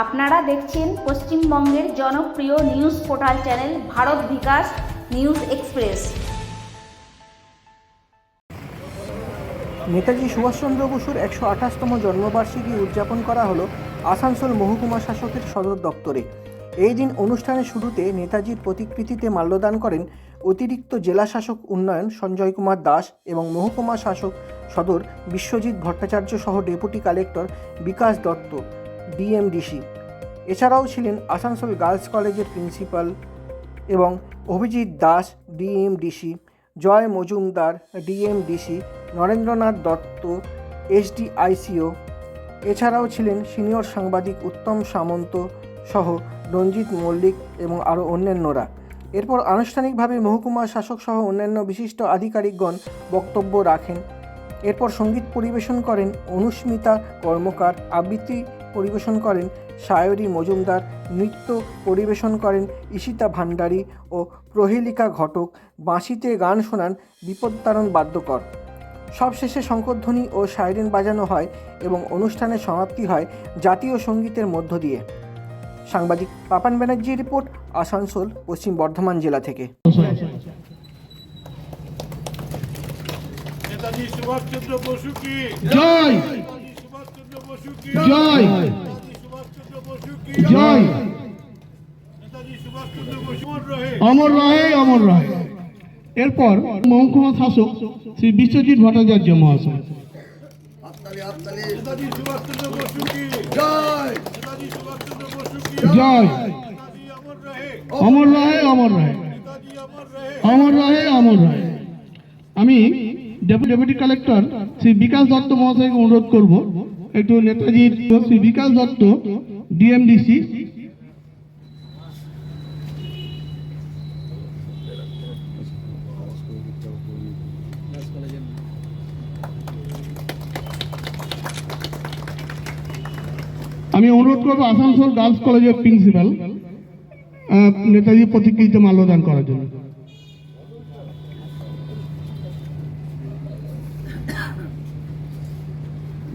আপনারা দেখছেন পশ্চিমবঙ্গের জনপ্রিয় news portal channel Bharat Bikash news express. Netaji Subhashchandra বসুর একশো আঠাশতম জন্মবার্ষিকী উদযাপন করা হলো আসানসোল মহকুমা শাসকের সদর দপ্তরে। এই দিন অনুষ্ঠানের শুরুতে নেতাজির প্রতিকৃতিতে মাল্যদান করেন অতিরিক্ত জেলা শাসক উন্নয়ন সঞ্জয় কুমার দাস এবং মহকুমা শাসক সদর বিশ্বজিৎ ভট্টাচার্য সহ deputy collector Bikash Dutta. DMDC. এছাড়াও ছিলেন আসানসোল গার্লস কলেজের প্রিন্সিপাল এবং Abhijit Das, DMDC, Joy Majumdar, DMDC, Narendranath Dutta, SDICO. এছাড়াও ছিলেন সিনিয়র সাংবাদিক উত্তম সামন্ত সহ রঞ্জিত মল্লিক এবং আরও অন্যান্যরা। এরপর আনুষ্ঠানিকভাবে মহকুমা শাসক সহ অন্যান্য বিশিষ্ট আধিকারিকগণ বক্তব্য রাখেন। এরপর সংগীত পরিবেশন করেন অনুস্মিতা কর্মকার, আবৃত্তি পরিবেশন করেন। সায়রী মজুমদার নৃত্য পরিবেশন করেন ঈশিতা ভান্ডারী ও প্রহেলিকা ঘটক। বাঁশিতে গান শোনান বিপত্তারণ বাদ্যকর। সবশেষে শঙ্করধ্বনি ও সাইরেন বাজানো হয় এবং অনুষ্ঠানের সমাপ্তি হয় জাতীয় সঙ্গীতের মধ্য দিয়ে। সাংবাদিক পাপান ব্যানার্জি রিপোর্ট আসানসোল পশ্চিম বর্ধমান জেলা থেকে। নেতাজি সুভাষচন্দ্র বসু কি? জয় নেতাজি সুভাষচন্দ্র বসু কি জয়। জয়। অমর রহে, অমর রাহে। এরপর মহকুমা শাসক শ্রী বিশ্বজিৎ ভট্টাচার্য মহাশয়। জয়। অমর রহে অমর রহে। অমর রাহে অমর রাহে। আমি ডেপুটি কালেক্টর শ্রী বিকাশ দত্ত মহাশয়কে অনুরোধ করব। একটু নেতাজির শ্রী বিকাশ দত্ত ডিএমডিসি আমি অনুরোধ করব আসানসোল গার্লস কলেজের প্রিন্সিপাল নেতাজি প্রতিকৃতিতে মাল্যদান করার জন্য।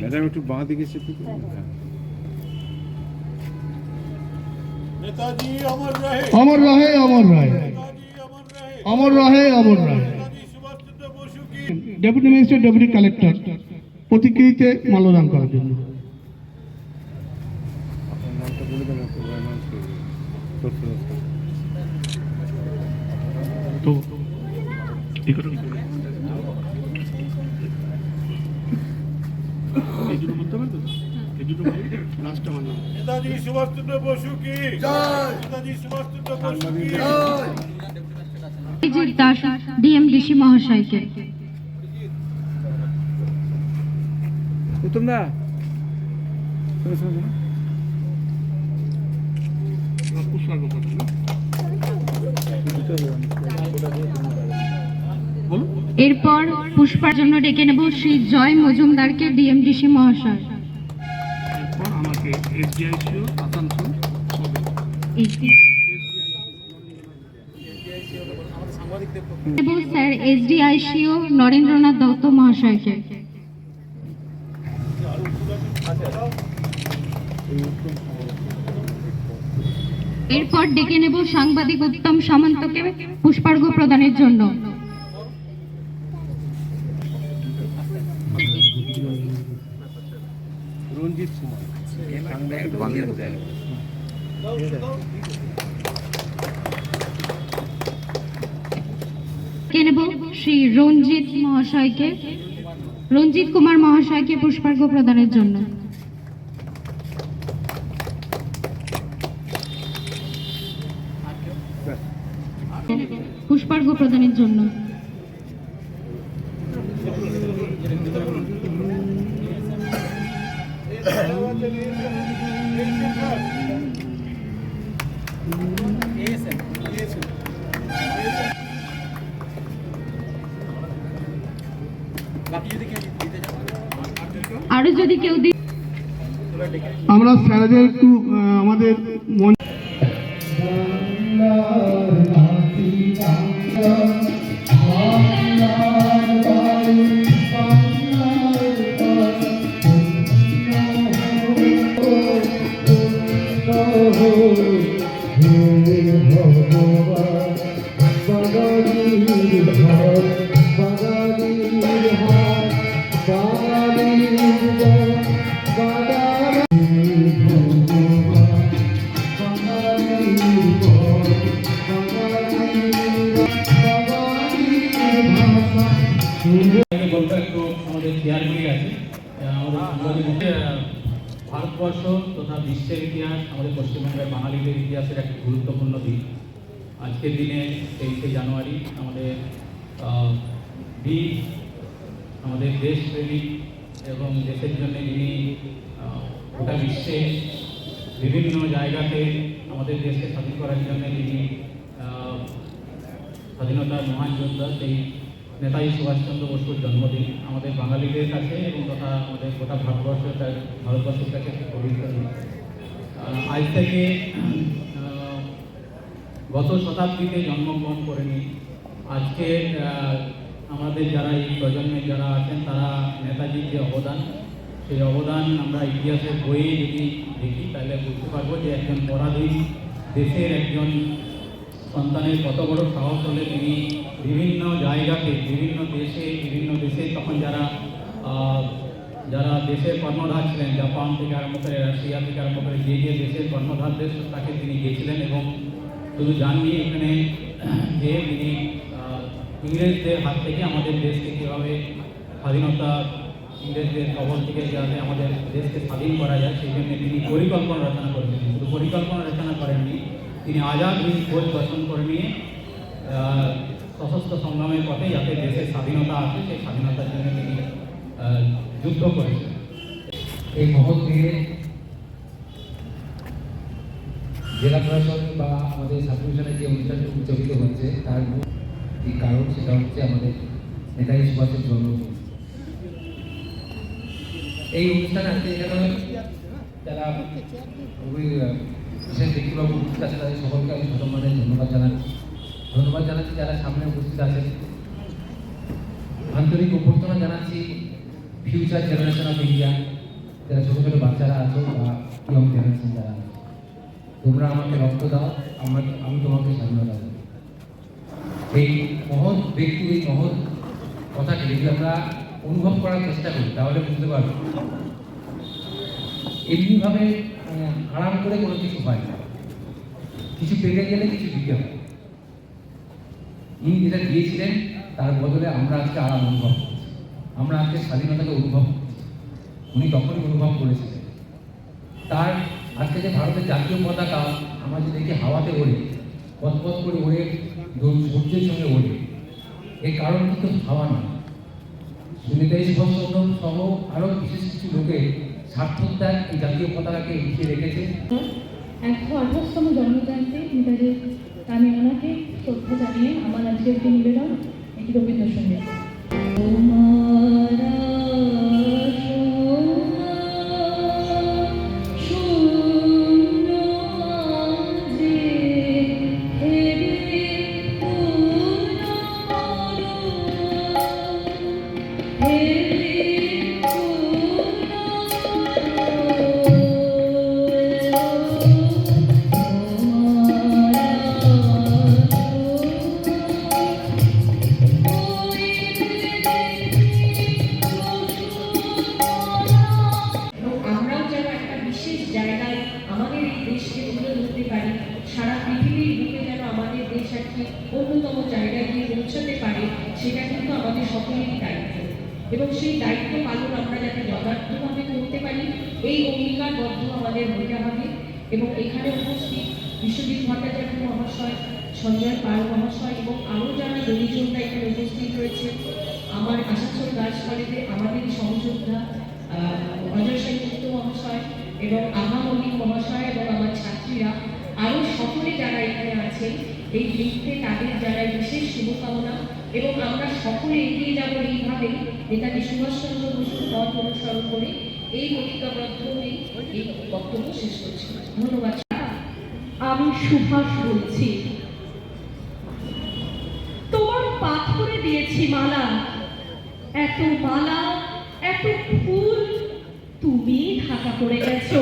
ম্যাডাম একটু বাঁ দিকে চেপে অমর রহে। অমর রাহে অমর রাহে। অমর রহে। অমর রাহে ডেপুটি মিনিস্টার ডেপুটি কালেক্টর প্রতিকৃতিতে মাল্যদান করার জন্য। আপনার নামটা বলে দেন একটু অ্যানাউন্স করে দিন। তথ্য দপ্তর। তো তো? এই দুটো আমার নাম। নেতাজি সুভাষচন্দ্র বসু কি? জয়। নেতাজি সুভাষচন্দ্র বসু কি? জয়। দাস ডিএমডিসি মহাশয়কে। এরপর পুষ্পার জন্য ডেকে নেব শ্রী জয় মজুমদারকে ডিএমডিসি মহাশয়। আমাকে এসডিআইসিও আসানসোল এবং স্যার এসডিআইসিও নরেন্দ্রনাথ দত্ত মহাশয়কে। এরপর ডেকে নেব সাংবাদিক উত্তম সামন্তকে পুষ্পার্ঘ প্রদানের জন্য। নেব শ্রী রঞ্জিত মহাশয়কে রঞ্জিত কুমার মহাশয়কে পুষ্পার্ঘ প্রদানের জন্য পুষ্পার্ঘ প্রদানের জন্য আরও যদি কেউ আমরা স্যারদের একটু আমাদের মন আমাদের ভারতবর্ষ তথা বিশ্বের ইতিহাস, আমাদের পশ্চিমবঙ্গের বাঙালিদের ইতিহাসের একটি গুরুত্বপূর্ণ দিক। আজকের দিনে তেইশে জানুয়ারি আমাদের বীর, আমাদের দেশপ্রেমিক এবং দেশের জন্য যিনি গোটা বিশ্বে বিভিন্ন জায়গাতে আমাদের দেশকে স্বাধীন করার জন্য যিনি স্বাধীনতার মহান যোদ্ধা, সেই নেতাজি সুভাষচন্দ্র বসুর জন্মদিন আমাদের বাঙালিদের কাছে এবং তথা আমাদের গোটা ভারতবর্ষের ভারতবর্ষের কাছে পবিত্র দিন। আজ থেকে গত শতাব্দীতে জন্মগ্রহণ করেনি আজকে আমাদের যারা এই প্রজন্মের যারা আছেন, তারা নেতাজির যে অবদান, সেই অবদান আমরা ইতিহাসের বইয়ে যদি দেখি, তাহলে বুঝতে পারব যে একজন পরাধীন দেশের একজন সন্তানের কত বড় সাহস হলে তিনি বিভিন্ন জায়গাতে, বিভিন্ন দেশে বিভিন্ন দেশে তখন যারা যারা দেশের কর্ণধার ছিলেন, জাপান থেকে আরম্ভ করে রাশিয়া থেকে আরম্ভ করে যে যে দেশের কর্ণধারদের তাকে তিনি গিয়েছিলেন এবং শুধু যাননি, এখানে যে তিনি ইংরেজদের হাত থেকে আমাদের দেশকে কীভাবে স্বাধীনতা, ইংরেজদের কবল থেকে যাতে আমাদের দেশকে স্বাধীন করা যায়, সেই জন্য তিনি পরিকল্পনা রচনা করেছেন শুধু পরিকল্পনা রচনা করেননি, তিনি আজাদ হিন্দ ফৌজ গঠন করে নিয়ে সশস্ত্র সংগ্রামের পথে যাতে দেশের স্বাধীনতা আসে, সেই স্বাধীনতার জন্য তিনি যুদ্ধ করেছেন। এই মহৎ দিয়ে জেলা প্রশাসন বা আমাদের সাবডিভিশনের যে অনুষ্ঠানটি উদযাপিত হচ্ছে, তার যে কারণ সেটা হচ্ছে আমাদের নেতাজি সুভাষের জন্মদিন এই অনুষ্ঠানে আজকে এখানে যারা খুবই বিশেষ ব্যক্তিবাবু তাদের সকলকে আমি জানাচ্ছি ধন্যবাদ জানাচ্ছি, যারা সামনে উপস্থিত আছেন। আন্তরিক অভ্যর্থনা জানাচ্ছি ফিউচার জেনারেশন অফ ইন্ডিয়া যারা ছোটো ছোটো বাচ্চারা আছো বা ইয়ং জেনারেশন যারা তোমরা আমাকে রক্ত দাও আমাকে আমি তোমাকে স্বাধীনতা দেবো। এই মহৎ ব্যক্তি, এই মহৎ কথাটি যদি আমরা অনুভব করার চেষ্টা করি, তাহলে বুঝতে পারব। এমনিভাবে আরাম করে কোনো কিছু হয় না। কিছু পেতে গেলে কিছু দিতে হয়। ইনি যেটা দিয়েছিলেন, তার বদলে আমরা আজকে আরাম অনুভব করছি। আমরা আজকে স্বাধীনতাকে অনুভব করছি। উনি তখনই অনুভব করেছিলেন। তার আজকে যে ভারতের জাতীয় পতাকা, আমরা যে দেখি হাওয়াতে ওড়ে, পথপথ করে ওড়ে সূর্যের সঙ্গে ওড়ে, এর কারণ কিন্তু হাওয়া নয়। সুনিতাই সুভাষচন্দ্র সহ আরও বিশেষ কিছু লোকের সার্থক ত্যাগ এই জাতীয় পতাকাকে উঠিয়ে রেখেছে একশো আঠাশতম জন্মজয়ন্তী। নেতাজি আমি ওনাকে শ্রদ্ধা জানিয়ে আমার আজকে একটি নিবেদন একটি রবীন্দ্রসঙ্গীত। এবং সেই দায়িত্ব পালন আমরা যাতে যথার্থভাবে করতে পারি, এই অঙ্গীকারবদ্ধ আমাদের হতে হবে। এবং এখানে উপস্থিত বিশ্বজিৎ ভট্টাচার্য মহাশয়, সঞ্জয় পাল মহাশয় এবং আরও যারা দলিচন্দা এখানে উপস্থিত রয়েছে, আমার আসানসোল গার্লস কলেজে আমাদেরই সহযোদ্ধা অজয় সেনগুপ্ত মহাশয় এবং আহা মল্লিক মহাশয় এবং আমার ছাত্রীরা, আরও সকলে যারা এখানে আছেন, এই বৃত্তে তাদের যারা বিশেষ শুভকামনা। এবং আমরা সকলে এগিয়ে যাব এইভাবে নেতাজি সুভাষচন্দ্র বসুর পথ অনুসরণ করে? এই প্রতিজ্ঞাবদ্ধ হয়ে এই বক্তব্য শেষ করছি। ধন্যবাদ। আমি সুভাষ বলছি। তোমার পাথরে দিয়েছি মালা। এত মালা, এত ফুল তুমি ঢাকা পড়ে গেছো।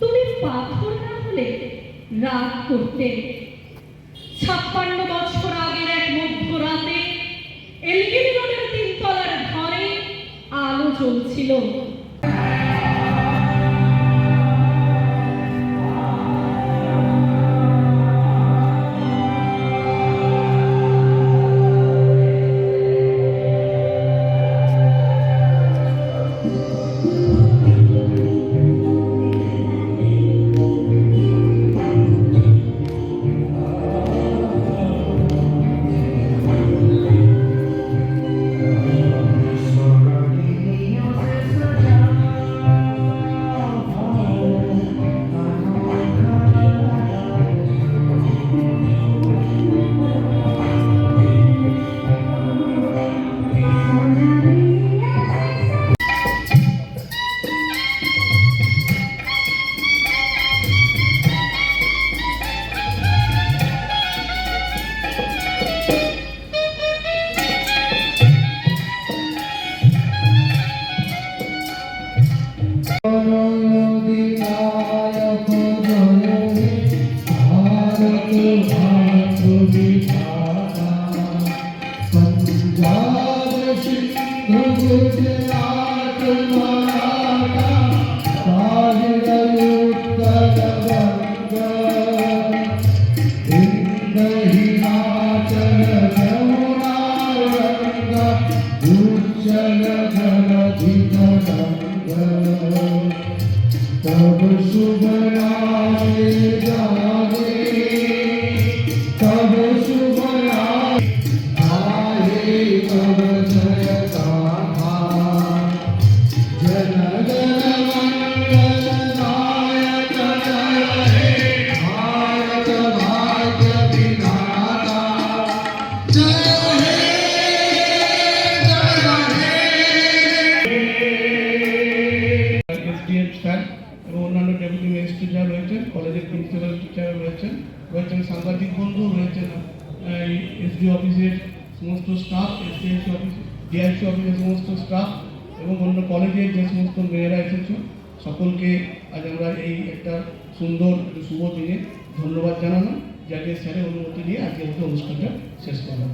তুমি পাথর না হলে রাগ করতে। ছাপ্পান্ন বছর 主气弄 Thank you. কলেজের প্রিন্সিপাল টিচার রয়েছেন রয়েছেন সাংবাদিক বন্ধু, রয়েছেন এসডি অফিসের সমস্ত স্টাফ এসডিএসি অফিস ডিআইসি অফিসের সমস্ত স্টাফ এবং অন্য কলেজের যে সমস্ত মেয়েরা এসেছে, সকলকে আজ আমরা এই একটা সুন্দর শুভ দিনে ধন্যবাদ জানানো, যাকে স্যারের অনুমতি নিয়ে আজকে অনুষ্ঠানটা শেষ করলাম।